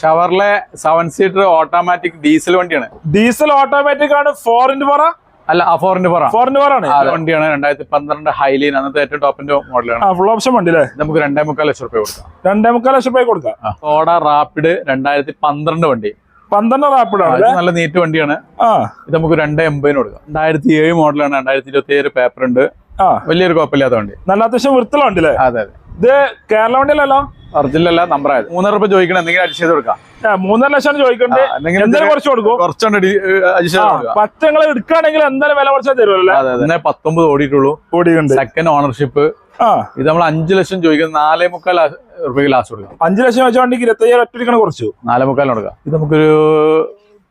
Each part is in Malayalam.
Chevrolet seven seater automatic diesel വണ്ടിയാണ്. ഡീസൽ ഓട്ടോമാറ്റിക് ആണ് ഫോർ ഇന്റു ഫോർ അല്ല ഫോർ ഫോറിന്റെ ഫോർ ഫോർ ഇന്റു ഫോർ ആണ്. വണ്ടിയാണ് രണ്ടായിരത്തി പന്ത്രണ്ട് ഹൈലീൻ അന്നത്തെ ഏറ്റവും ടോപ്പിന്റെ മോഡലാണ് ഫുൾ ഓപ്ഷൻ വണ്ടി അല്ലേ? നമുക്ക് രണ്ടേ മുക്കാൽ ലക്ഷം റുപ്യ കൊടുക്കാം. രണ്ടേ മുക്കാൽ ലക്ഷം രൂപ കൊടുക്കാം. ഓട റാപ്പിഡ് രണ്ടായിരത്തി പന്ത്രണ്ട് വണ്ടി. പന്ത്രണ്ട് റാപ്പിഡ് ആണ് നല്ല നീറ്റ് വണ്ടിയാണ്. ഇത് നമുക്ക് രണ്ടേ എൺപതിന് കൊടുക്കാം. രണ്ടായിരത്തി ഏഴ് മോഡലാണ് രണ്ടായിരത്തി ഇരുപത്തി ഏഴ് പേപ്പർ ഉണ്ട് വലിയൊരു കുഴപ്പമില്ലാത്ത വണ്ടി. നല്ല അത്യാവശ്യം അല്ലേ? അതെ അതെ. ഇത് കേരള വണ്ടിയല്ലല്ലോ? ഒറിജിനൽ അല്ല നമ്പർ ആയത്. മൂന്നര രൂപ ചോദിക്കണം എന്തെങ്കിലും അഡ്ജസ്റ്റ് ചെയ്ത് കൊടുക്കാം. മൂന്നര ലക്ഷം ചോദിക്കണ്ടേ. എന്തായാലും കുറച്ച് കൊടുക്കും. കൊടുക്കാം. പത്ത് നിങ്ങൾ എടുക്കുകയാണെങ്കിൽ എന്തായാലും വില കുറച്ചാൽ തരുമല്ലോ പത്തൊമ്പത് ഓടിയിട്ടുള്ളൂ. ഓടിയുണ്ട് സെക്കൻഡ് ഓണർഷിപ്പ് ഇത് നമ്മൾ അഞ്ചു ലക്ഷം ചോദിക്കുന്നത് നാലേ മുക്കാൽ റുപ്യക്ക് ലാസ്റ്റ് കൊടുക്കാം. അഞ്ചു ലക്ഷം വെച്ചുകൊണ്ടെങ്കിൽ ഇരുപത്തയ്യായിരം ഒറ്റ എടുക്കണ കുറച്ചു. നാലേ മുക്കാലിന് കൊടുക്കാം. ഇത് നമുക്കൊരു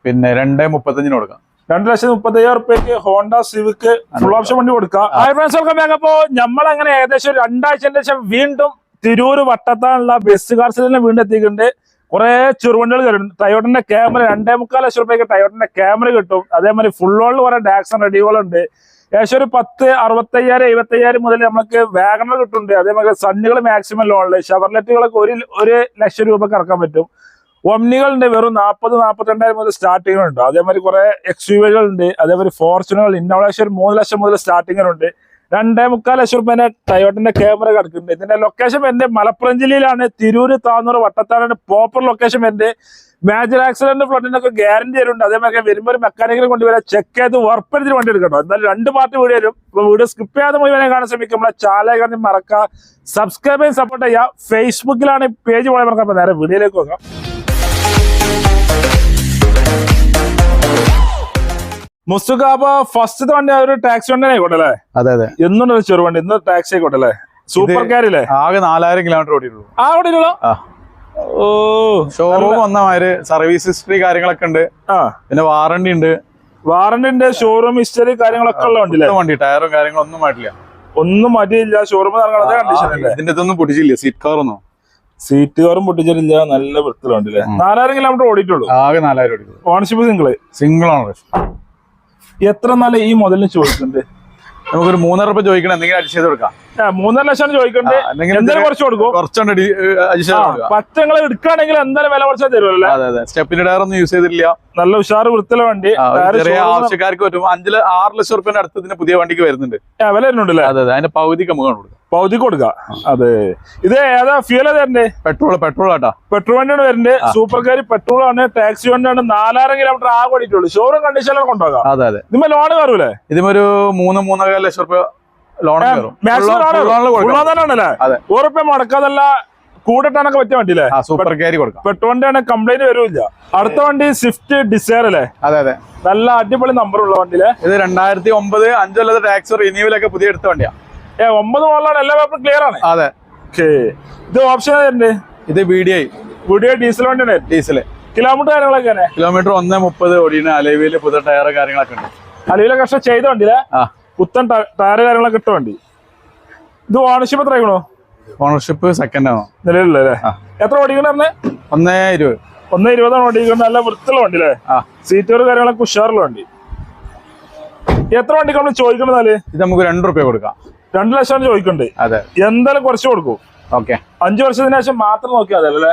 പിന്നെ രണ്ടേ മുപ്പത്തഞ്ചിന് കൊടുക്കാം. രണ്ട് ലക്ഷത്തി മുപ്പത്തയ്യായിരം റുപ്യക്ക് ഹോണ്ട സിവിക്ക് ഫുൾ ഓപ്ഷൻ വണ്ടി കൊടുക്കാം. ഫ്രണ്ട്സ് വെൽക്കം ബാക്ക് അപ്പോ നമ്മൾ അങ്ങനെ ഏകദേശം രണ്ടാഴ്ച ശേഷം വീണ്ടും തിരൂര് വട്ടത്താനുള്ള ബസ് കാർസിൽ വീണ്ടും എത്തിക്കുന്നുണ്ട് കുറെ ചെറുവണ്ടികൾ കിട്ടും ടയോട്ടിന്റെ ക്യാമറ രണ്ടേ മുക്കാൽ ലക്ഷം രൂപയ്ക്ക് ടയോട്ടിന്റെ ക്യാമറ കിട്ടും. അതേമാതിരി ഫുൾ കുറെ ഡാക്സൺ റെഡികളുണ്ട് ഏകദേശം ഒരു പത്ത് അറുപത്തയ്യായിരം എഴുപത്തയ്യായിരം മുതൽ നമുക്ക് വാഗണർ കിട്ടുന്നുണ്ട്. അതേമാതിരി സണ്ണികൾ മാക്സിമം ലോണിൽ ഷവർലെറ്റുകളൊക്കെ ഒരു ഒരു ലക്ഷം രൂപക്ക് ഇറക്കാൻ പറ്റും. ഒമ്നികളുണ്ട് വെറും നാൽപ്പത് നാൽപ്പത്തിരണ്ടായിരം മുതൽ സ്റ്റാർട്ടിങ്ങിലുണ്ട് അതേമാതിരി കുറെ എക്സ്യൂവികൾ ഉണ്ട്. അതേമാതിരി ഫോർച്യൂണുകൾ ഇന്നോളേഷൻ മൂന്ന് ലക്ഷം മുതൽ സ്റ്റാർട്ടിംഗ് ഉണ്ട്. രണ്ടേ മുക്കാൽ ലക്ഷം റുപ്യന്റെ ടയോട്ടിന്റെ ക്യാമറ കിടക്കുന്നുണ്ട്. ഇതിന്റെ ലൊക്കേഷൻ എന്റെ മലപ്പുറം ജില്ലയിലാണ്. തിരൂര് താന്നൂർ വട്ടത്താനാണ് പ്രോപ്പർ ലൊക്കേഷൻ എന്റെ മേജർ ആക്സിഡന്റ് ഫ്ലഡിനൊക്കെ ഗ്യാരണ്ടി തരുന്നുണ്ട്. അതേമാതിരി വരുമ്പോൾ ഒരു മെക്കാനിക്കിനെ കൊണ്ടുവരാൻ ചെക്ക് ചെയ്ത് ഉറപ്പെടുത്തിട്ട് വണ്ടി എടുക്കണോ എന്നാലും രണ്ട് പാർട്ടി വീഡിയോ വരും അപ്പൊ വീഡിയോ സ്കിപ്പ് ചെയ്യാതെ മുഴുവനെ കാണാൻ ശ്രമിക്കും. നമ്മളെ ചാനൽ കാണി സബ്സ്ക്രൈബ് ചെയ്യാൻ സപ്പോർട്ട് ചെയ്യുക. ഫേസ്ബുക്കിലാണ് പേജ് പോയാൽ മറക്കാം. നേരെ വീഡിയോയിലേക്ക് നോക്കാം മുസ്തുഖാബ ഫസ്റ്റ് വണ്ടി ഒരു ടാക്സി വണ്ടി ആയിക്കോട്ടെ അല്ലേ? അതെ അതെ. എന്നുണ്ട് ഒരു ചെറുവണ്ടി ഇന്ന് ടാക്സി ആയിക്കോട്ടെ അല്ലേ? സൂപ്പർ കാരില്ലേ ആകെ നാലായിരം കിലോമീറ്റർ ഓടിയിട്ടുള്ളൂ. ആ അവിടെ ഓ. ഷോറൂം വന്ന മാതിരി സർവീസ് ഹിസ്റ്ററി കാര്യങ്ങളൊക്കെ ഉണ്ട്. ആ. പിന്നെ വാറണ്ടി ഉണ്ട്. വാറണ്ടിന്റെ ഷോറൂം ഹിസ്റ്ററി കാര്യങ്ങളൊക്കെ ഉള്ള വണ്ടി വണ്ടി ടയറും കാര്യങ്ങളും ഒന്നും മാറ്റില്ല. ഒന്നും മാറ്റിയില്ല ഷോറൂം ഇതിന്റെ ഇതൊന്നും പൊട്ടിച്ചില്ല സീറ്റ് കവർ ഒന്നും. സീറ്റ് കവറും പൊട്ടിച്ചിട്ടില്ല നല്ല അല്ലേ നാലായിരം കിലോമീറ്റർ ഓടിയിട്ടുള്ളൂ. ആകെ നാലായിരം ഓടിയിട്ടുള്ളൂ. ഓണർഷിപ്പ് സിംഗിൾ സിംഗിൾ ഓണർ എത്ര നല്ല ഈ മുതലിന് ചോദിക്കുന്നുണ്ട് നമുക്കൊരു മൂന്നര രൂപ ചോദിക്കണം എന്തെങ്കിലും അഡ്ജസ്റ്റ് ചെയ്ത് കൊടുക്കാം. മൂന്നര ലക്ഷം ചോദിക്കണ്ടേ? എന്തായാലും കുറച്ച് കൊടുക്കും. പത്ത് നിങ്ങൾ എടുക്കുകയാണെങ്കിൽ എന്തായാലും വില കുറച്ചാൽ തരുമല്ലോ അതെ അതെ. സ്റ്റെപ്പിന്റെ ടയർ ഒന്നും യൂസ് ചെയ്തില്ല നല്ല ഉഷാറ് വൃത്തിയുള്ള വണ്ടി. ചെറിയ ആവശ്യക്കാർക്ക് പറ്റും. അഞ്ചിൽ ആറ് ലക്ഷം റുപ്യന്റെ അടുത്ത് പുതിയ വണ്ടിക്ക് വരുന്നുണ്ട്. വില വരുന്നുണ്ടല്ലേ? അതെ അതെ. അതിന്റെ പകുതിക്ക് നമുക്ക് കൊടുക്കാം പൗതി കൊടുക്ക. അതെ. ഇത് ഏതാ? ഫ്യൂൽ തരണ്ടേ പെട്രോൾ പെട്രോൾ ആട്ടാ. പെട്രോൾ വണ്ടിയാണ് വരണ്ടേ? സൂപ്പർ കാരി പെട്രോൾ ആണ് ടാക്സി വണ്ടിയാണ് നാലായിരം കിലോമീറ്റർ ആ ഓടിയിട്ടുള്ളൂ. ഷോറൂം കണ്ടീഷനിലാണ് കൊണ്ടുപോകാം. അതെ അതെ. ഇതിമ ലോൺ കയറൂലേ? ഇതിമൊരു മൂന്ന് മൂന്നര ലക്ഷം റുപ്യ ലോൺ തന്നെയാണല്ലേ? അതെ. ഉറപ്പ് മുടക്കാതല്ല കൂടിട്ടാനൊക്കെ പറ്റിയ വണ്ടി അല്ലേ സൂപ്പർ കാരി കൊടുക്കാം. പെട്രോൾ വണ്ടിയാണ് കംപ്ലൈന്റ് വരില്ല. അടുത്ത വണ്ടി സ്വിഫ്റ്റ് ഡിസയർ അല്ലേ? അതെ അതെ. നല്ല അടിപൊളി നമ്പർ ഉള്ള വണ്ടിയിലെ ഇത് രണ്ടായിരത്തി ഒമ്പത് അഞ്ചല്ലാതെ ടാക്സ് റിന്യൂവലൊക്കെ പുതിയ എടുത്ത വണ്ടിയാ. ഒമ്പത് മോളിലാണ് എല്ലാ പേപ്പറും ക്ലിയർ ആണ്. അതെ. ഇത് ഓപ്ഷൻ ഇത് B D I video diesel വണ്ടിയാണ്. ഡീസൽ കിലോമീറ്റർ കാര്യങ്ങളൊക്കെ കിലോമീറ്റർ ഒന്ന് മുപ്പത് ഓടിയാണ് അലവിയിൽ പുതിയ ടയർ കാര്യങ്ങളൊക്കെ ഉണ്ട്. അലവിലെ കഷ്ട ചെയ്ത വണ്ടിയിലെ ആ. പുത്തൻ ടയർ കാര്യങ്ങളൊക്കെ ഇട്ട വണ്ടി. ഇത് ഓണർഷിപ്പ് എത്ര ആയിക്കണോ? ഓണർഷിപ്പ് സെക്കൻഡ് ആണോ. നിലവിലല്ലേ എത്ര ഓടിക്കണേ ഒന്നേ ഇരുപത്. ഒന്നേ ഇരുപതാണ് ഓടിക്കുന്നത് നല്ല വൃത്തിയുള്ള വണ്ടി അല്ലേ സീറ്റുകൾ കാര്യങ്ങളൊക്കെ ഉഷാറുള്ള വണ്ടി. എത്ര വണ്ടിക്ക് നമ്മൾ ചോദിക്കണതാൽ ഇത് നമുക്ക് രണ്ട് റുപ്യ കൊടുക്കാം. രണ്ടു ലക്ഷം ചോദിക്കണ്ട്. അതെ. എന്തായാലും കുറച്ച് കൊടുക്കും. ഓക്കെ. അഞ്ചു വർഷത്തിന് ശേഷം മാത്രം നോക്കിയാൽ അല്ലേ?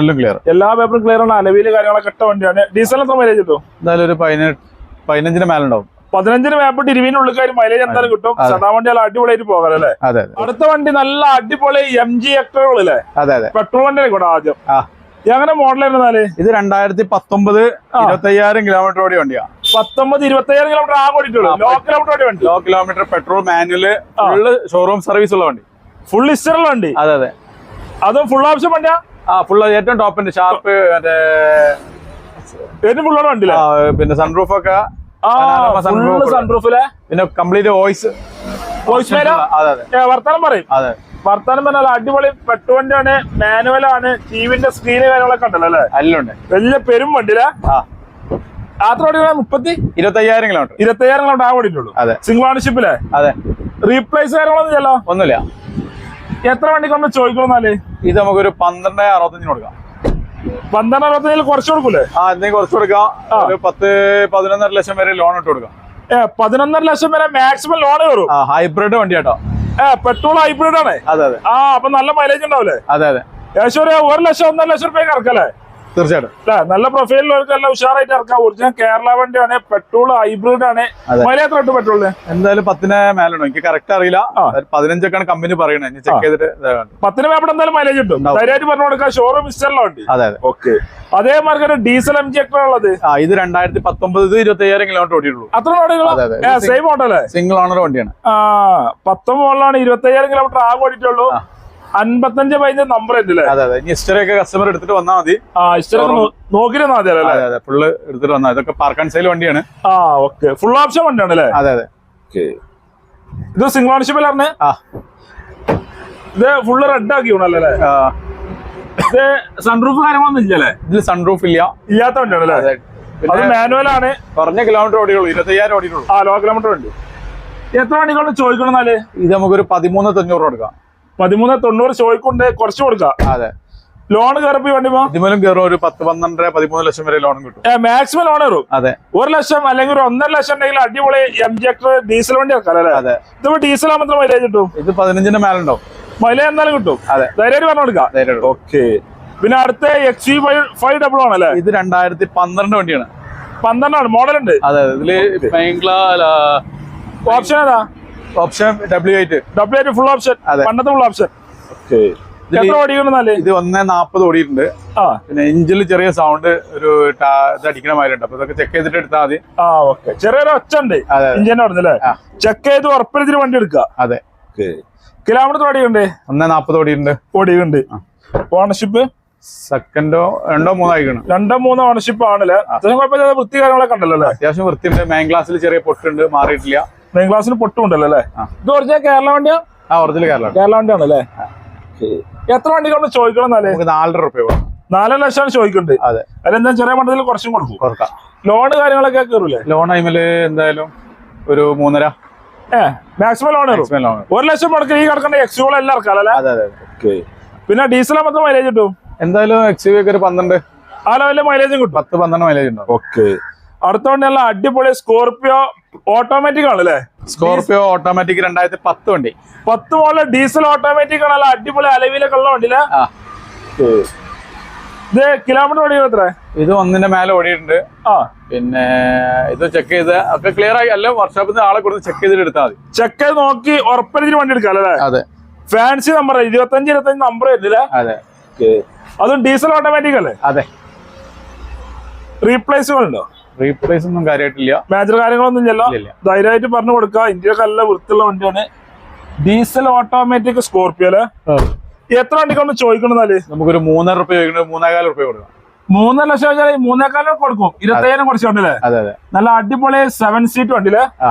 എല്ലാം ക്ലിയർ എല്ലാ പേപ്പറും ക്ലിയർ ആണ്. അലവിയിൽ കാര്യങ്ങളൊക്കെ ഇട്ട വണ്ടിയാണ്. ഡീസൽ എത്ര മൈലേജ് കിട്ടും? എന്തായാലും ഒരു പതിനഞ്ചിന് മേലുണ്ടാവും. പതിനഞ്ചിന് മേപ്പിട്ട് ഇരുപതിന് കാര്യം മൈലേജ് എന്തായാലും കിട്ടും. സദാ വണ്ടി നല്ല അടിപൊളിയായിട്ട് പോകാൻ അല്ലേ? അടുത്ത വണ്ടി നല്ല അടിപൊളി എം ജി എക്ടറുകളല്ലേ അതെ അതെ. പെട്രോൾ വണ്ടി കൂടെ ആദ്യം. ആ. എങ്ങനെ മോഡൽ ഇരുന്നാൽ ഇത് രണ്ടായിരത്തി പത്തൊമ്പത് ഇരുപത്തി അയ്യായിരം കിലോമീറ്റർ ഓടിയ വണ്ടിയാ. പത്തൊമ്പത് ഇരുപത്തയ്യായിരം കിലോമീറ്റർ ആ ഓടിയിട്ടുള്ളൂ ലോ കിലോമീറ്റർ വണ്ടി. Low kilometre petrol manual full showroom service ഉള്ള വണ്ടി. ഫുൾ ഹിസ്റ്ററുള്ള വണ്ടി. അതെ അതെ. അതും ഫുൾ ഓപ്ഷൻ വണ്ടിയാ? ആ ഫുള്ള് ഏറ്റവും ടോപ്പിന്റെ ഷാർപ്പ് മറ്റേ ഏറ്റവും ഫുള്ളോട് വണ്ടിയില്ലേ? പിന്നെ സൺറൂഫ് ഒക്കെ. സൺറൂഫിലെ പിന്നെ കംപ്ലീറ്റ് വോയിസ് വോയിസ് വർത്തമാനം പറയും. അതെ. വർത്താനം പറഞ്ഞാൽ അടിപൊളി പെട്ടുവണ്ടിയാണ് ആണ് ടിവിന്റെ സ്ക്രീന് കാര്യങ്ങളൊക്കെ ഉണ്ടല്ലോ അല്ലേ? എല്ലാം വലിയ പെരും വണ്ടിയിലെ? ആ ഓടിക്കണ മുപ്പത്തി ഇരുപത്തയ്യായിരം കിലോമീറ്റർ ഇരുപത്തയ്യായിരം കിലോമീറ്റർ ആ ഓടിയിട്ടുള്ളൂ അതെ. സിംഗിൾ ഓണർഷിപ്പിലെ അതെ. റീപ്ലേസ് കാര്യങ്ങളൊന്നും ചെല്ലോ ഒന്നുമില്ല. എത്ര വണ്ടിക്ക് ഒന്ന് ചോദിക്കണമെന്നാൽ ഇത് നമുക്കൊരു പന്ത്രണ്ട് അറുപത്തഞ്ചിന് കൊടുക്കാം. പന്ത്രണ്ട് അറുപത്തഞ്ചിൽ കുറച്ച് കൊടുക്കൂലേ? ആ എന്തെങ്കിലും കുറച്ച് കൊടുക്കാം. ഒരു പത്ത് പതിനൊന്നര ലക്ഷം വരെ ലോൺ ഇട്ട് കൊടുക്കാം. ഏ പതിനൊന്നര ലക്ഷം വരെ മാക്സിമം ലോൺ കയറും ഹൈബ്രിഡ് വണ്ടി കേട്ടോ. ഏ പെട്രോൾ ഹൈബ്രിഡ് ആണ്. അതെ അതെ. ആ അപ്പൊ നല്ല മൈലേജ് ഉണ്ടാവില്ലേ? അതെ അതെ. ഏകദേശം ഒരു ഒരു ലക്ഷം ഒന്നര ലക്ഷം റുപ്യ ഇറക്കല്ലേ? തീർച്ചയായിട്ടും. നല്ല പ്രൊഫൈലിലുള്ളവർക്ക് എല്ലാം ഉഷാറായിട്ട് ഇറക്കാം. ഒറിജിനൽ കേരള വണ്ടിയാണ് പെട്രോൾ ഹൈബ്രിഡ് ആണ്. എത്ര കിട്ടും പെട്രോളിന് എന്തായാലും പത്തിന് മേലാണോ എനിക്ക് കറക്റ്റ് അറിയില്ല. പതിനഞ്ചൊക്കെയാണ് കമ്പനി പറയണേ ചെക്ക് ചെയ്തിട്ട്. പത്തിന് മേപ്പടെ എന്തായാലും മൈലേജ് കിട്ടും. ധൈര്യമായിട്ട് പറഞ്ഞു കൊടുക്കാം. ഷോറൂം മിസ്റ്ററിലെ വണ്ടി. അതെ ഓക്കെ അതേമാതിരി ഒരു ഡീസൽ എം ജി ഉള്ളത്. ഇത് രണ്ടായിരത്തി പത്തൊമ്പത് ഇരുപത്തി അയ്യായിരം കിലോമീറ്റർ ഓടിയിട്ടുള്ളൂ അത്ര സെയിം ഓട്ടോ അല്ലേ? സിംഗിൾ ഓണർ വണ്ടിയാണ്. പത്തൊമ്പതാണ് പത്തൊമ്പത് ഇരുപത്തി അയ്യായിരം കിലോമീറ്റർ ആകെ ഓടിയിട്ടുള്ളൂ. അൻപത്തഞ്ച് പതിനഞ്ച് നമ്പർ ഉണ്ടല്ലേ? അതെ അതെ. ഇനി ഹിസ്റ്ററി ഒക്കെ കസ്റ്റമർ എടുത്തിട്ട് വന്നാൽ മതി. ആ ഇസ്റ്റർ നോക്കിയിരുന്നാ മതി അല്ലേ? അതെ അതെ. ഫുള്ള് എടുത്തിട്ട് വന്നാൽ ഇതൊക്കെ പാർക്ക് ആൻഡ് സെയിൽ വണ്ടിയാണ്. ആ ഓക്കെ ഫുൾ ഓപ്ഷൻ വണ്ടിയാണ് അല്ലേ? അതെ അതെ. ഇത് സിംഗിൾ ഓണർഷിപ്പ് പറഞ്ഞേ? ആ. ഇത് ഫുള്ള് റെഡ് ആക്കി അല്ലേ? ആ, ഇത് സൺറൂഫ് കാര്യങ്ങളൊന്നും ഇല്ലല്ലേ ഇതിൽ സൺറൂഫ് ഇല്ല. ഇല്ലാത്ത വണ്ടിയാണ് അല്ലേ? അതെ. അത് മാനുവൽ ആണ്. കുറഞ്ഞ കിലോമീറ്റർ ഓടിയുള്ളൂ. ഇരുപത്തയ്യായിരം ഓടിയുള്ളൂ ആ ലോ കിലോമീറ്റർ ഉണ്ട് എത്ര വണ്ടികളാണ് ചോദിക്കണം എന്നാൽ? ഇത് നമുക്കൊരു പതിമൂന്ന് തൊണ്ണൂറ് കൊടുക്കാം. പതിമൂന്ന് തൊണ്ണൂറ് ചോദിക്കൊണ്ട് കുറച്ച് കൊടുക്കാം. അതെ. ലോൺ കയറിപ്പോ വേണ്ടിമോ ഇതിമേലും കയറും ഒരു പത്ത് പന്ത്രണ്ടര പതിമൂന്ന് ലക്ഷം വരെ ലോൺ കിട്ടും. മാക്സിമം ലോൺ കയറും? അതെ. ഒരു ലക്ഷം അല്ലെങ്കിൽ ഒരു ഒന്നര ലക്ഷം ഉണ്ടെങ്കിൽ അടിപൊളി എം ജി എക്ടർ ഡീസൽ വണ്ടി വെക്കാം അല്ലേ? അതെ. ഇതിപ്പോ ഡീസൽ ആകുമ്പോൾ മൈലേജ് കിട്ടും? ഇത് പതിനഞ്ചിന്റെ മേലുണ്ടോ മൈലേജ് എന്തായാലും കിട്ടും. അതെ. ധൈര്യം പറഞ്ഞു കൊടുക്കാം. ഓക്കെ പിന്നെ അടുത്ത X U five five double ആണല്ലേ ഇത് രണ്ടായിരത്തി പന്ത്രണ്ട് വണ്ടിയാണ്. പന്ത്രണ്ടാണ് മോഡൽ ഉണ്ട്. അതെ. ഇതിൽ ഓപ്ഷൻ ഏതാ? ഓപ്ഷൻ ഡബ്ല്യു എയ്റ്റ് ഡബിൾ ആയിട്ട് ഫുൾ ഓപ്ഷൻ അതെ. പണ്ടത്തെ ഫുൾ ഓപ്ഷൻ എത്ര ഓടിക്കണെന്നാൽ ഇത് ഒന്നേ നാപ്പത് ഓടിയിട്ടുണ്ട്. പിന്നെ എഞ്ചിൽ ചെറിയ സൗണ്ട് ഒരു ഇത് അടിക്കണ മാതിരി ഉണ്ട് അപ്പൊ ഇതൊക്കെ ചെക്ക് ചെയ്തിട്ട് എടുത്താൽ മതി. ആ ഓക്കെ ചെറിയൊരു ഒച്ച ഉണ്ട്. ഇഞ്ചിന്റെ അവിടെ. ചെക്ക് ചെയ്ത് ഉറപ്പിച്ചിട്ട് വണ്ടി എടുക്കുക. അതെ. കിലോമീറ്റർ ഓടിയുണ്ട് ഒന്നേ നാപ്പത് ഓടിയിട്ടുണ്ട്. ഓടിയുണ്ട് ഓണർഷിപ്പ് സെക്കൻഡോ രണ്ടോ മൂന്നോ ആയിക്കണം. രണ്ടോ മൂന്നോ ഓണർഷിപ്പ് ആണല്ലേ അത്യാവശ്യം കുഴപ്പമില്ല വൃത്തി കാര്യങ്ങളൊക്കെ ഉണ്ടല്ലോ അത്യാവശ്യം വൃത്തിയുണ്ട്. മെയിൻ ഗ്ലാസ്സിൽ ചെറിയ പൊട്ടുണ്ട്. മാറിയിട്ടില്ല. മെയിൻ ക്ലാസ്സിന് പൊട്ടുണ്ടല്ലോ അല്ലേ? ആ. ഇത് ഒറിജിനൽ കേരള വണ്ടിയാ? ആ ഒറിജിനൽ കേരള കേരള വണ്ടിയാണല്ലേ എത്ര വണ്ടികൾ ചോദിക്കണം എന്നാലേ? നാലര രൂപ നാലര ലക്ഷമാണ് ചോദിക്കുന്നുണ്ട് അതെ. അതെന്താ ചെറിയ മണ്ഡലത്തിൽ കുറച്ചും കൊടുക്കും. കൊടുക്കാം. ലോൺ കാര്യങ്ങളൊക്കെ കയറൂലേ? ലോൺ ടൈമിൽ എന്തായാലും ഒരു മൂന്നര. മാക്സിമം ലോൺ ലോൺ ഒരു ലക്ഷം മുടക്കി ഈ കിടക്കുന്ന എക്സുകൾ എല്ലാം ഇറക്കാം അല്ലേ? അതെ അതെ അതെ. പിന്നെ ഡീസൽ മാത്രം മൈലേജ് കിട്ടും? എന്തായാലും എക്സ് യു ഒക്കെ ഒരു പന്ത്രണ്ട്. ആ ലെവലിൽ മൈലേജും കിട്ടും. പത്ത് പന്ത്രണ്ട് മൈലേജ് ഉണ്ടാവും. ഓക്കെ അടുത്ത വണ്ടി നല്ല അടിപൊളി സ്കോർപിയോ ഓട്ടോമാറ്റിക് ആണല്ലേ? സ്കോർപിയോ ഓട്ടോമാറ്റിക് രണ്ടായിരത്തി പത്ത് വണ്ടി. പത്ത് പോലെ ഡീസൽ ഓട്ടോമാറ്റിക് ആണ് നല്ല അടിപൊളി അലവിലൊക്കെ ഉള്ള വണ്ടിയിലെ. ഇത് കിലോമീറ്റർ ഓടിയോ എത്ര? ഇത് ഒന്നിന്റെ മേലെ ഓടിയിട്ടുണ്ട്. ആ. പിന്നെ ഇത് ചെക്ക് ചെയ്ത് ഒക്കെ ക്ലിയർ ആയി. അല്ല വർക്ക്ഷോപ്പിൽ നിന്ന് ആളെ കൊടുത്ത് ചെക്ക് ചെയ്തിട്ട് എടുത്താൽ മതി. ചെക്ക് ചെയ്ത് നോക്കി ഉറപ്പരിച്ചിട്ട് വണ്ടി എടുക്കാം അല്ലേ? അതെ. ഫാൻസി നമ്പർ ഇരുപത്തഞ്ച് ഇരുപത്തഞ്ച് നമ്പർ വരുന്നില്ല അതെ. അതും ഡീസൽ ഓട്ടോമാറ്റിക് അല്ലേ? അതെ. റീപ്ലേസ്മെന്റ് ഉണ്ടോ? റീപ്ലേസ് ഒന്നും കാര്യമായിട്ടില്ല മേജർ കാര്യങ്ങളൊന്നും ഇല്ലല്ലോ. ഇല്ല, ഇല്ല. ധൈര്യമായിട്ട് പറഞ്ഞു കൊടുക്കുക. ഇന്ത്യയ്ക്ക് നല്ല വൃത്തിയുള്ള വണ്ടിയാണ്. ഡീസൽ ഓട്ടോമാറ്റിക് സ്കോർപ്പിയോ അല്ലേ? എത്ര വണ്ടിക്കൊന്ന് ചോദിക്കണമെന്നാൽ നമുക്കൊരു മൂന്നര റുപ്യ ചോദിക്കുന്നത് മൂന്നേകാല റുപ്യ കൊടുക്കാം. മൂന്നര ലക്ഷം വെച്ചാൽ മൂന്നേക്കാല കൊടുക്കും. ഇരുപത്തയ്യായിരം കുറച്ച് വണ്ടില്ലേ അതെ അതെ. നല്ല അടിപൊളി സെവൻ സീറ്റ് വണ്ടിയില്ലേ ആ.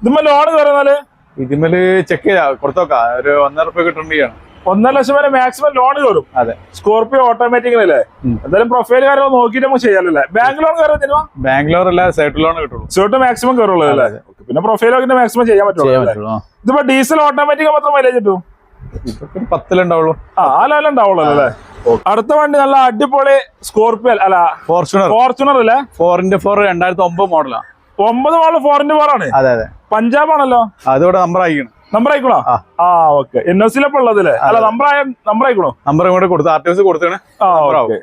ഇതുമ്പോ ലോൺ കയറുന്നാൽ ഇതിമേൽ ചെക്ക് ചെയ്യാം കൊടുത്തോക്കാ. ഒരു ഒന്നര റുപ്യ കിട്ടേണ്ടിയാണ് ഒന്നര ലക്ഷം വരെ മാക്സിമം ലോൺ കയറും അതെ. സ്കോർപിയോ ഓട്ടോമാറ്റിക് അല്ലേ? എന്തായാലും പ്രൊഫൈൽ കാര്യങ്ങൾ നോക്കിയിട്ട് നമുക്ക് ചെയ്യാനല്ലേ ബാങ്ക് ലോൺ ബാംഗ്ലൂർ അല്ല സൈഡ് ലോൺ കിട്ടുള്ളൂ. ഷർട്ട് മാക്സിമം കയറുള്ളൂ അല്ലേ? പിന്നെ പ്രൊഫൈൽ ഒക്കെ മാക്സിമം ചെയ്യാൻ പറ്റുള്ളൂ? ഇതിപ്പോ ഡീസൽ ഓട്ടോമാറ്റിക് മാത്രം മൈലേജ് കിട്ടും? പത്തിലുണ്ടാവുള്ളൂ ആ ആ ഉണ്ടാവുള്ളൂ അല്ലേ? അടുത്ത വണ്ടി നല്ല അടിപൊളി സ്കോർപിയോ അല്ല ഫോർച്യൂണർ ഫോർച്യൂണർ അല്ലേ? ഫോർ ഇന്റു ഫോർ രണ്ടായിരത്തി ഒമ്പത് മോഡലാണ് ഒമ്പത് മോഡൽ ഫോർ ഇന്റു ഫോർ ആണ്. അതെ അതെ. പഞ്ചാബ് ആണല്ലോ. അതോടെ നമ്പർ ആയിക്കണം നമ്പർ ആയിക്കണോ ആ. ഓക്കെ. എൻ എസ് സിലപ്പോ ഉള്ളതല്ലേ? അല്ല നമ്പർ ആയ നമ്പർ ആയിക്കണോ നമ്പർ ഇങ്ങോട്ട് കൊടുത്ത് ആർ ടി എസ് കൊടുത്തേ ആ ഓക്കെ.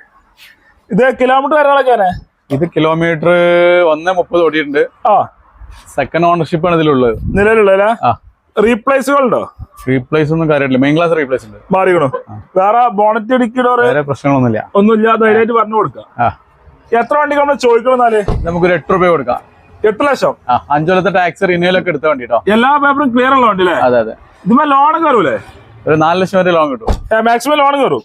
ഇത് കിലോമീറ്റർ കാര്യങ്ങളൊക്കെ ഇത് കിലോമീറ്റർ ഒന്ന് മുപ്പത് ഓടിയിട്ടുണ്ട്. ആ. സെക്കൻഡ് ഓണർഷിപ്പ് ആണ് ഇതിലുള്ളത്. നിലവിലുള്ളല്ലേ ആ. റീപ്ലേസുകൾ ഉണ്ടോ റീപ്ലേസ് ഒന്നും കാര്യമില്ല മെയിൻ ക്ലാസ് റീപ്ലേസ് ഉണ്ട്. മാറിക്കണോ. വേറെ ബോണറ്റ് ഇടിക്കണോ വേറെ പ്രശ്നങ്ങളൊന്നുമില്ല. ഒന്നുമില്ല ധൈര്യമായിട്ട് പറഞ്ഞു കൊടുക്കാം എത്ര വണ്ടി നമ്മൾ ചോദിക്കണമെന്നാൽ നമുക്കൊരു എട്ട് രൂപ കൊടുക്കാം. എട്ട് ലക്ഷം. അഞ്ചു കൊല്ലത്തെ ടാക്സ് റിന്യൂവൽ ഒക്കെ എടുത്ത വണ്ടി കേട്ടോ എല്ലാ പേപ്പറും ക്ലിയർ ഉള്ള വണ്ടി അല്ലേ? അതെ അതെ. ഇതിപ്പോ ലോൺ കയറൂലേ ഒരു നാല് ലക്ഷം വരെ ലോൺ കിട്ടും. മാക്സിമം ലോൺ കയറും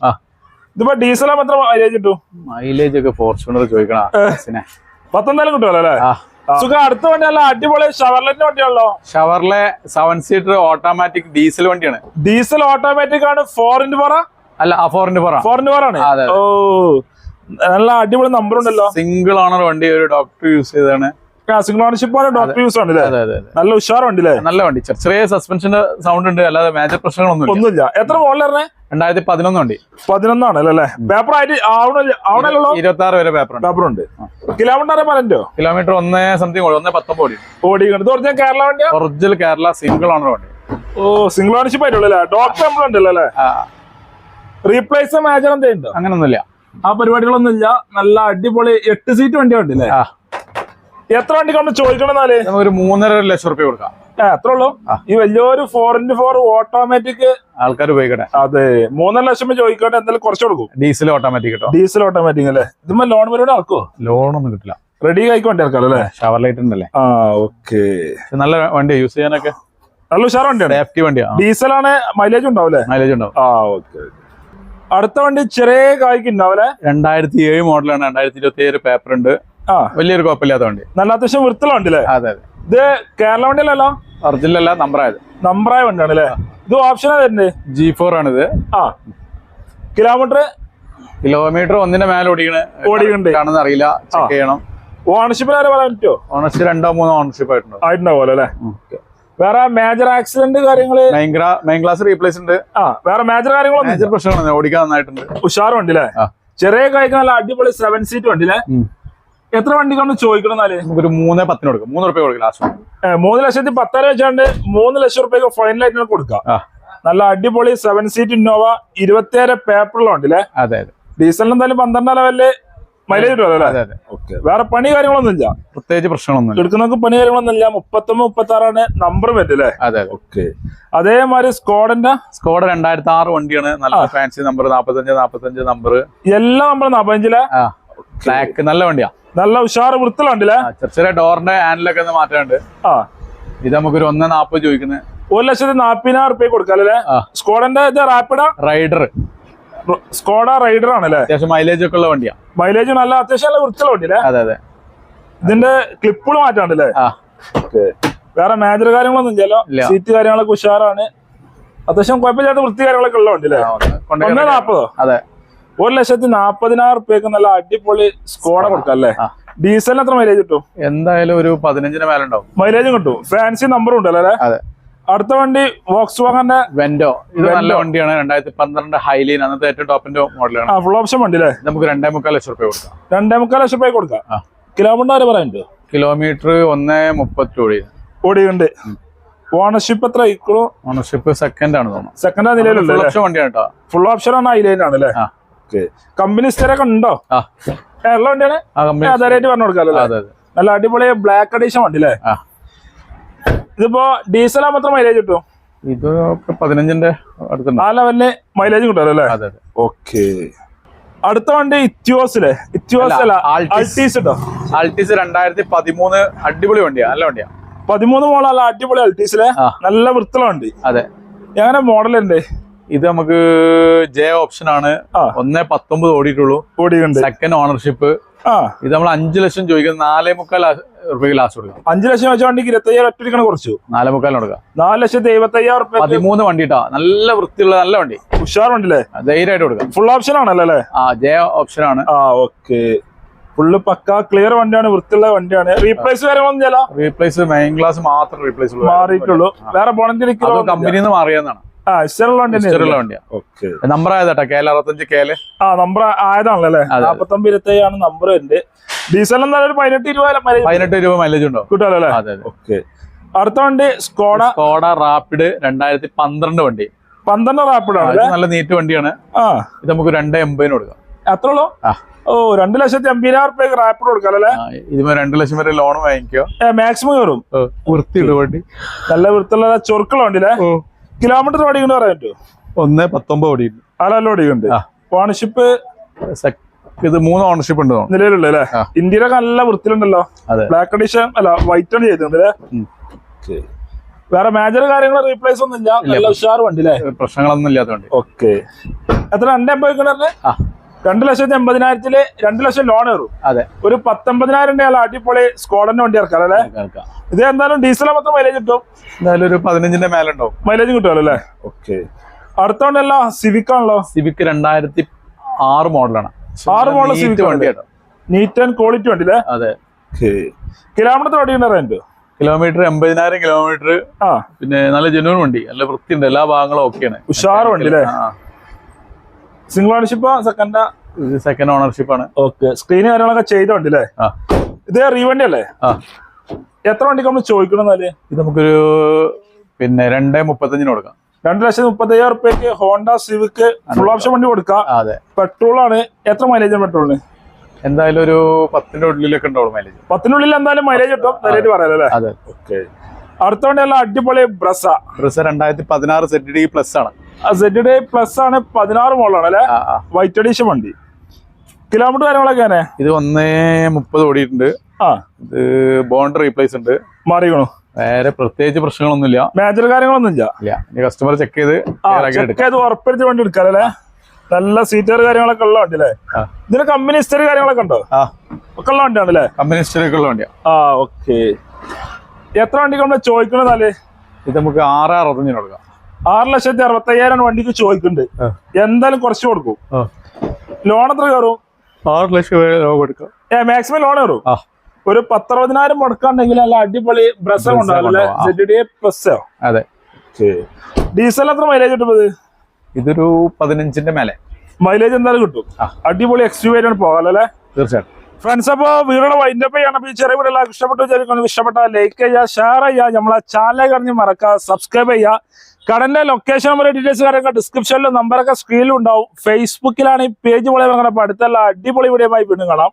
ഇതിപ്പോ ഡീസൽ എത്ര മൈലേജ് കിട്ടും? മൈലേജ് ഒക്കെ ഫോർച്യൂണർ ചോദിക്കണം. പത്തൊന്നാലും കിട്ടുമല്ലോ അല്ലേ? സുഖം അടുത്ത വണ്ടി അല്ല അടിപൊളി ഷവർലെറ്റിന്റെ വണ്ടിയാണല്ലോ. Chevrolet seven seater automatic diesel വണ്ടിയാണ്. ഡീസൽ ഓട്ടോമാറ്റിക് ആണ് ഫോർ ഇന്റു ഫോർ അല്ല ഫോർ ഫോറിന്റെ പറ ഫോർ ഇന്റു ഫോർ ആണ്. ഓ. നല്ല അടിപൊളി നമ്പർ ഉണ്ടല്ലോ. സിംഗിൾ ഓണർ വണ്ടി ഒരു ഡോക്ടർ യൂസ് ചെയ്താണ് സിംഗിൾ ഓണർഷിപ്പ് ആണ് ഡോക്ടർ യൂസ് ആണ് നല്ല അല്ലേ നല്ല വണ്ടി. ചെറിയ ചെറിയ സസ്പെൻഷന്റെ സൗണ്ട് ഉണ്ട്. അല്ലാതെ മേജർ പ്രശ്നങ്ങളൊന്നും ഒന്നുമില്ല. എത്ര മോളിലിറങ്ങേ രണ്ടായിരത്തി പതിനൊന്ന് വണ്ടി. പതിനൊന്നാണ് അല്ലേ പേപ്പർ ആയിട്ട് ആവണല്ലോ? ഇരുപത്തി ആറ് വരെ പേപ്പർ പേപ്പർ ഉണ്ട്. കിലോമീറ്റർ പറഞ്ഞോ കിലോമീറ്റർ ഒന്നേ സംതിങ് ഒന്നേ പത്തൊമ്പത് ഓടി. ഇത് പറഞ്ഞാൽ കേരള വണ്ടി ഒറിജിനൽ കേരള സിംഗിൾ ഓണർ വണ്ടി. ഓ സിംഗിൾ ഓണർഷിപ്പ് ആയിട്ടുള്ളൂ അല്ലേ? ഡോക്ടർ നമ്മൾ ഉണ്ടല്ലോ അല്ലേ? ആ, റീപ്ലേസ് മേജർ എന്തെങ്കിലും അങ്ങനെ അങ്ങനൊന്നുമില്ല. ആ പരിപാടികളൊന്നുമില്ല. നല്ല അടിപൊളി എട്ട് സീറ്റ് വണ്ടി ഉണ്ടല്ലേ? എത്ര വണ്ടി കൊണ്ട് ചോദിക്കണം എന്നാൽ നമുക്കൊരു മൂന്നര ലക്ഷം റുപ്യ കൊടുക്കാം. എത്ര ഉള്ളൂ? ഈ വലിയൊരു ഫോർ ഇന്റു ഫോർ ഓട്ടോമാറ്റിക് ആൾക്കാർ ഉപയോഗിക്കട്ടെ. അതെ മൂന്നര ലക്ഷം ചോദിക്കട്ടെ എന്തായാലും കുറച്ച് കൊടുക്കും. ഡീസൽ ഓട്ടോമാറ്റിക് കേട്ടോ. ഡീസൽ ഓട്ടോമാറ്റിക് അല്ലേ? ഇതുമ്പോ ലോൺ പരിപാടി ലോൺ ഒന്നും കിട്ടില്ല. റെഡി ആയിക്കോട്ടെ വണ്ടി ഇറക്കാം അല്ലേ? ഷവർ ലൈറ്റ് ഉണ്ടല്ലേ? ആ ഓക്കെ നല്ല വണ്ടിയാ യൂസ് ചെയ്യാനൊക്കെ? നല്ല ഉഷാർ വണ്ടിയാണ്. സേഫ്റ്റി ഡീസൽ ഡീസലാണ് മൈലേജ് ഉണ്ടാവില്ലേ മൈലേജ് ഉണ്ടാവും ആ ഓക്കെ അടുത്ത വണ്ടി ചെറിയ കായ്ക്ക് ഉണ്ടാവില്ലേ രണ്ടായിരത്തി ഏഴ് മോഡലാണ് രണ്ടായിരത്തി ഇരുപത്തി ഏഴ് പേപ്പർ ഉണ്ട്. വലിയൊരു കുഴപ്പമില്ലാത്ത വണ്ടി. നല്ല അത്യാവശ്യം വൃത്തിയുള്ള വണ്ടി അല്ലേ അതെ അതെ. ഇത് കേരള വണ്ടിയിലല്ലോ നമ്പർ ആയത് നമ്പറായ വണ്ടിയാണ് അല്ലേ ഇത് ഓപ്ഷനാ തരുന്നത് ജി ഫോർ ആണിത്. ആ. കിലോമീറ്റർ? കിലോമീറ്റർ ഒന്നിന്റെ മേലെ ഓടിക്കണ്. ഓടിക്കണ്ട്. കാണുന്ന അറിയില്ല. ചെക്ക് ചെയ്യണം. ഓണർഷിപ്പ് ആരെ പറയാൻ പറ്റുമോ ഓണർഷിപ്പ് രണ്ടോ മൂന്നോ ഓണർഷിപ്പ് ആയിട്ടുണ്ടോ. ആയിട്ടുണ്ടാവുമല്ലോ അല്ലേ? വേറെ മേജർ ആക്സിഡന്റ് കാര്യങ്ങൾ? മെയിൻ ക്ലാസ് റീപ്ലേസ് ഉണ്ട്. ആ. വേറെ മേജർ കാര്യങ്ങളൊന്നും മേജർ പ്രശ്നമാണ് ഓടിക്കാൻ നന്നായിട്ടുണ്ട്. ഉഷാർ വണ്ടി അല്ലേ ചെറിയ കായ്ക്ക് നല്ല അടിപൊളി സെവൻ സീറ്റ് വണ്ടി അല്ലേ. എത്ര വണ്ടിക്കാണ് ചോദിക്കണം എന്നാൽ? നമുക്കൊരു മൂന്ന് പത്തിന് കൊടുക്കും. മൂന്ന് റുപ്യ കൊടുക്കും ലാസ്റ്റ് മൂന്ന് ലക്ഷത്തി പത്തര വെച്ചാണ്ട് മൂന്ന് ലക്ഷം റുപ്യക്ക് ഫൈനലായിട്ട് കൊടുക്കാം. നല്ല അടിപൊളി സെവൻ സീറ്റ് ഇന്നോവ ഇരുപത്തിയേഴ് പേപ്പറിലുണ്ട് അല്ലേ അതെ അതെ. ഡീസലിന് എന്തായാലും പന്ത്രണ്ടാം ലെവലിൽ മൈലേജ് കിട്ടുമല്ലോ അല്ലേ? അതെ അതെ. ഓക്കെ വേറെ പണി കാര്യങ്ങളൊന്നും ഇല്ല പ്രത്യേകിച്ച് പ്രശ്നങ്ങളൊന്നും എടുക്കുന്നവർക്ക് പണി കാര്യങ്ങളൊന്നും ഇല്ല മുപ്പത്തൊമ്പത് മുപ്പത്തി ആറാണ് നമ്പർ അല്ലേ? അതെ ഓക്കെ അതേമാതിരി സ്കോഡിന്റെ സ്കോഡ് രണ്ടായിരത്തി ആറ് വണ്ടിയാണ്. നല്ല ഫാൻസി നമ്പർ നാപ്പത്തഞ്ച് നാപ്പത്തഞ്ച് നമ്പർ എല്ലാ നമ്പർ നാപ്പത്തഞ്ചിലെ? ബ്ലാക്ക് നല്ല വണ്ടിയാ. നല്ല ഉഷാർ വൃത്തിലുണ്ടല്ലേ ചെറിയ ചെറിയ ഡോറിന്റെ ഹാൻഡിലൊക്കെ ഒന്ന് മാറ്റാണ്ട് ആ. ഇത് നമുക്കൊരു ഒന്ന് നാപ്പത് ചോദിക്കുന്നത് ഒരു ലക്ഷത്തി നാപ്പതിനായിരം റുപ്യ കൊടുക്കാല്ലേ. സ്കോഡന്റെ ഇത് റാപ്പിഡ റൈഡർ സ്കോഡ റൈഡർ ആണല്ലേ? അത്യാവശ്യം മൈലേജ് ഒക്കെ ഉള്ള വണ്ടിയാ. മൈലേജ് നല്ല അത്യാവശ്യം നല്ല വൃത്തിയുള്ള വണ്ടിയല്ലേ? അതെ അതെ. ഇതിന്റെ ക്ലിപ്പുകൾ മാറ്റാണ്ടല്ലേ വേറെ മേജർ കാര്യങ്ങളൊന്നും ഇല്ലല്ലോ? സീറ്റ് കാര്യങ്ങളൊക്കെ ഉഷാറാണ്. അത്യാവശ്യം കുഴപ്പമില്ലാത്ത വൃത്തി കാര്യങ്ങളൊക്കെ ഉള്ള വണ്ടിയല്ലേ? ഒന്ന് നാപ്പതോ? അതെ. ഒരു ലക്ഷത്തി നാപ്പതിനായിരം റുപ്യക്ക് നല്ല അടിപൊളി സ്കോഡ കൊടുക്കാം അല്ലേ? ഡീസലിന് എത്ര മൈലേജ് കിട്ടും? എന്തായാലും ഒരു പതിനഞ്ചിന് മേലെ ഉണ്ടാവും. മൈലേജും കിട്ടും. ഫാൻസി നമ്പറും ഉണ്ടല്ലോ അല്ലേ? അതെ. അടുത്ത വണ്ടി വോക്സ് വാഗന്റെ വെന്റോ ഇത് നല്ല വണ്ടിയാണ്. രണ്ടായിരത്തി പന്ത്രണ്ട് ഹൈലീൻ അന്നത്തെ ഏറ്റവും ടോപ്പിന്റെ മോഡലാണ് ഫുൾ ഓപ്ഷൻ വണ്ടി അല്ലേ? നമുക്ക് രണ്ടേ മുക്കാൽ ലക്ഷം റുപ്യ കൊടുക്കാം. രണ്ടേ മുക്കാൽ ലക്ഷം രൂപ കൊടുക്കാം. കിലോമീറ്റർ ആര് പറയാൻ കിലോമീറ്റർ ഒന്നേ മുപ്പത്തി ഓടി. ഓടിയുണ്ട് ഓണർഷിപ്പ് എത്ര ഓണർഷിപ്പ് സെക്കൻഡ് ആണ് തോന്നുന്നു. സെക്കൻഡ് ആണ് ഫുൾ ഓപ്ഷൻ വണ്ടിയാണ് കേട്ടോ. ഫുൾ ഓപ്ഷൻ ആണ് ഐലൈനാണ് അല്ലേ? ആ. ഓക്കെ കമ്പനി സ്ഥിരമൊക്കെ ഉണ്ടോ? കേരള വണ്ടിയാണ്? ആ കമ്പനി അതായിട്ട് പറഞ്ഞു കൊടുക്കാമല്ലോ നല്ല അടിപൊളി ബ്ലാക്ക് അഡീഷൻ വണ്ടി അല്ലേ ഇതിപ്പോ ഡീസലാ മാത്രം മൈലേജ് കിട്ടും? ഇത് പതിനഞ്ചിന്റെ ആ ലെവലിൽ മൈലേജ് കിട്ടുമല്ലോ അല്ലേ? ഓക്കെ. അടുത്ത വണ്ടി ഇത്യോസിലെ ഇത്യോസ് അല്ല, Altis. അൾട്ടീസ് ആൾട്ടിസ് രണ്ടായിരത്തി പതിമൂന്ന് അടിപൊളി വണ്ടിയാ നല്ല വണ്ടിയാ. പതിമൂന്ന് മോളല്ല അടിപൊളി അൾട്ടീസിലെ നല്ല വൃത്തിയുള്ള വണ്ടി. അതെ. എങ്ങനെ മോഡലുണ്ട് ഉണ്ട് ഇത് നമുക്ക് ജെ ഓപ്ഷൻ ആണ്. ഒന്നേ പത്തൊമ്പത് ഓടിയിട്ടുള്ളൂ. ഓടിയുണ്ട് സെക്കൻഡ് ഓണർഷിപ്പ് ആ. ഇത് നമ്മൾ അഞ്ചു ലക്ഷം ചോദിക്കുന്നത് നാലേ മുക്കാൽ റുപ്യക്ക് ലാസ്റ്റ് കൊടുക്കാം. അഞ്ചു ലക്ഷം വെച്ച വണ്ടിക്ക് ഇരുപത്തയ്യായിരം ഒറ്റ കുറച്ചു. നാലേ മുക്കാലിന് കൊടുക്കാം. നാല് ലക്ഷത്തി എഴുപത്തയ്യായിരം റുപ്യ പതിമൂന്ന് വണ്ടി കേട്ടോ നല്ല വൃത്തിയുള്ള നല്ല വണ്ടി. ഉഷാർ വണ്ടില്ലേ ധൈര്യമായിട്ട് കൊടുക്കാം. ഫുൾ ഓപ്ഷൻ ആണല്ലോ അല്ലേ? ആ ജെ ഓപ്ഷൻ ആണ്. ആ ഓക്കെ ഫുള്ള് പക്ക ക്ലിയർ വണ്ടിയാണ് വൃത്തിയുള്ള വണ്ടിയാണ്. റീപ്ലേസ് കാര്യങ്ങളൊന്നും ചില റീപ്ലേസ് മെയിൻ ക്ലാസ് മാത്രം റീപ്ലേസ് മാറിയിട്ടുള്ളൂ. വേറെ പോണെങ്കിൽ കമ്പനിന്ന് മാറിയെന്നാണ് നമ്പർ ആയതാട്ടോ അറുപത്തഞ്ച് ആ നമ്പർ ആയതാണല്ലോ? അല്ലേ. നാപ്പത്തൊമ്പത് നമ്പർ ഉണ്ട് ഡീസൽ ഒരു പതിനെട്ട് മൈലേജ് പതിനെട്ട് രൂപ മൈലേജ് ഉണ്ടോ? കിട്ടുമല്ലോ അല്ലേ? ഓക്കെ. അടുത്ത വണ്ടി സ്കോഡ സ്കോഡ റാപ്പിഡ് രണ്ടായിരത്തി പന്ത്രണ്ട് വണ്ടി. പന്ത്രണ്ട് റാപ്പിഡ് ആണ് നല്ല നീറ്റ് വണ്ടിയാണ്. ഇത് നമുക്ക് രണ്ട് എൺപതിന് കൊടുക്കാം. എത്ര ഉള്ളൂ? ഓ രണ്ട് ലക്ഷത്തി അമ്പതിനായിരം റുപ്യക്ക് റാപ്പിഡ് കൊടുക്കാം അല്ലേ? ഇതിന് രണ്ട് ലക്ഷം വരെ ലോൺ വാങ്ങിക്കോ. മാക്സിമം കയറും. വൃത്തിയുള്ള വണ്ടി. നല്ല വൃത്തിയുള്ള ചൊറുക്കുള്ള വണ്ടി അല്ലേ കിലോമീറ്റർ ഓടി പറയാൻ പറ്റുമോ? ഒന്ന് പത്തൊമ്പത് ഓടി അല്ല ഓടിക്കുന്നുണ്ട്. ഓണർഷിപ്പ് ഇത് മൂന്ന് ഓണർഷിപ്പ് ഉണ്ട് നിലവിലുള്ള അല്ലേ. ഇന്ത്യയിലൊക്കെ നല്ല വൃത്തിയിലുണ്ടല്ലോ. ബ്ലാക്ക് അഡീഷൻ അല്ല വൈറ്റ് ആണ് ചെയ്തിട്ടുണ്ട് അല്ലേ? വേറെ മേജർ കാര്യങ്ങൾ റീപ്ലേസ് ഒന്നും ഇല്ല നല്ല ഉഷാർ വണ്ടി അല്ലേ? പ്രശ്നങ്ങളൊന്നും ഇല്ലാത്ത വണ്ടി ഓക്കെ. എത്ര രണ്ട് എൺപത് കിണറിന് ആ. രണ്ട് ലക്ഷത്തി എൺപതിനായിരത്തിൽ രണ്ട് ലക്ഷം ലോൺ കയറും. അതെ. ഒരു പത്തൊമ്പതിനായിരം രൂപ അടിപൊളി സ്കോഡന്റെ വണ്ടി ഇറക്കാം അല്ലേ? ഇത് എന്തായാലും ഡീസൽ മൊത്തം മൈലേജ് കിട്ടും? എന്തായാലും ഒരു പതിനഞ്ചിന്റെ മേലെ ഉണ്ടാവും മൈലേജ് കിട്ടുമല്ലോ അല്ലേ? ഓക്കെ. അടുത്തോണ്ടല്ലോ സിവിക് ആണല്ലോ. സിവിക് രണ്ടായിരത്തി ആറ് മോഡലാണ് ആറ് മോഡൽ സിവിക് വണ്ടി നീറ്റ് ആൻഡ് ക്വാളിറ്റി വണ്ടി അല്ലേ? അതെ. കിലോമീറ്റർ ഓടിക്കുന്ന റേഞ്ച് കിലോമീറ്റർ എൺപതിനായിരം കിലോമീറ്റർ. ആ. പിന്നെ നല്ല ജനുവൻ വണ്ടി. നല്ല വൃത്തിയുണ്ട്. എല്ലാ ഭാഗങ്ങളും ഓക്കെയാണ് ഉഷാർ വണ്ടി അല്ലേ? സിംഗിൾ ഓണർഷിപ്പ് സെക്കൻഡ് ഇത് സെക്കൻഡ് ഓണർഷിപ്പ് ആണ്. ഓക്കെ സ്ക്രീൻ കാര്യങ്ങളൊക്കെ ചെയ്ത വണ്ടി അല്ലേ ഇത് റീവണ്ടി അല്ലേ? എത്ര വണ്ടിക്ക് നമ്മൾ ചോദിക്കണം എന്നാൽ? ഇത് നമുക്കൊരു പിന്നെ രണ്ടേ മുപ്പത്തഞ്ചിന് കൊടുക്കാം. രണ്ട് ലക്ഷത്തി മുപ്പത്തയ്യായിരം റുപ്യക്ക് ഹോണ്ട സിവിക്ക് ഫുൾ ഓപ്ഷൻ വണ്ടി കൊടുക്കാം. അതെ. പെട്രോൾ ആണ്. എത്ര മൈലേജ് പെട്രോളിന് എന്തായാലും ഒരു പത്തിന്റെ ഉള്ളിലൊക്കെ ഉണ്ടാവും മൈലേജ് പത്തിനുള്ളിൽ എന്തായാലും മൈലേജ് കിട്ടും. പറയാലോ അല്ലേ? അതെ. ഓക്കെ അടുത്ത വണ്ടി എല്ലാം അടിപൊളി ബ്രസ ബ്രസ് രണ്ടായിരത്തി പതിനാറ് സെറ്റ് ഡി പ്ലസ് ആണ്. സെറ്റ് ഡി പ്ലസ് ആണ് പതിനാറ് മോളാണ് അല്ലെ. വൈറ്റ് അഡീഷൻ വണ്ടി. കിലോമീറ്റർ കാര്യങ്ങളൊക്കെ ഇത് ഒന്നേ മുപ്പത് ഓടിയിട്ടുണ്ട്. ആ. ഇത് ബോണ്ട് റീപ്ലേസ് ഉണ്ട്. മാറിക്കണു? വേറെ പ്രത്യേകിച്ച് പ്രശ്നങ്ങളൊന്നുമില്ല. മേജർ കാര്യങ്ങളൊന്നും ഇല്ല. ഇല്ല കസ്റ്റമർ ചെക്ക് ചെയ്ത് ചെക്ക് ചെയ്ത് ഉറപ്പെടുത്തി വണ്ടി എടുക്കാം അല്ലേ? നല്ല സീറ്റർ കാര്യങ്ങളൊക്കെ ഉള്ള വണ്ടി അല്ലേ? ഇതിന് കമ്പനി ഹിസ്റ്ററി കാര്യങ്ങളൊക്കെ ഉണ്ടോ? ആ. ഒക്കെ ഉള്ള വണ്ടിയാണ് അല്ലേ? കമ്പനി ഉള്ള വണ്ടിയാ. ആ ഓക്കെ എത്ര വണ്ടിക്ക് നമ്മൾ ചോദിക്കണതാൽ ഇത് നമുക്ക് ആറ് അറുപത്തഞ്ചിന് കൊടുക്കാം. ആറ് ലക്ഷത്തി അറുപത്തി അയ്യായിരം വണ്ടിക്ക് ചോദിക്കുന്നുണ്ട്. എന്തായാലും കുറച്ച് കൊടുക്കും. ലോൺ എത്ര കയറും? ആറ് ലക്ഷം കൊടുക്കാം. ഏ മാക്സിമം ലോൺ കയറും? ഒരു പത്തറുപതിനായിരം മുടക്കാണ്ടെങ്കിൽ നല്ല അടിപൊളി ബ്രസ്. പ്ലസ് അതെ. ഡീസൽ എത്ര മൈലേജ് കിട്ടുന്നത് ഇതൊരു പതിനഞ്ചിന്റെ മേലെ. മൈലേജ് എന്തായാലും കിട്ടും. അടിപൊളി എക്സ്യൂ പോകാലോ പോകാല്ലേ തീർച്ചയായിട്ടും. ഫ്രണ്ട്സ് അപ്പോൾ വീടുള്ള വൈൻഡപ്പ് അപ്പോൾ അപ്പൊ ഈ ചെറിയ വീടുള്ള ഇഷ്ടപ്പെട്ടു വിചാരിക്കുന്നു. ഇഷ്ടപ്പെട്ട ലൈക്ക് ചെയ്യുക ഷെയർ ചെയ്യുക നമ്മളെ ചാനൽ കറിഞ്ഞ് മറക്കുക സബ്സ്ക്രൈബ് ചെയ്യുക. കടന്റെ ലൊക്കേഷൻ നമ്പർ ഡീറ്റെയിൽസ് കാര്യമൊക്കെ ഡിസ്ക്രിപ്ഷനിലും നമ്പറൊക്കെ സ്ക്രീനിലും ഉണ്ടാവും. ഫേസ്ബുക്കിലാണ് ഈ പേജ് പോലെ അങ്ങനെ അടുത്തുള്ള അടിപൊളി വീഡിയോ ആയി വീണ്ടും കാണാം.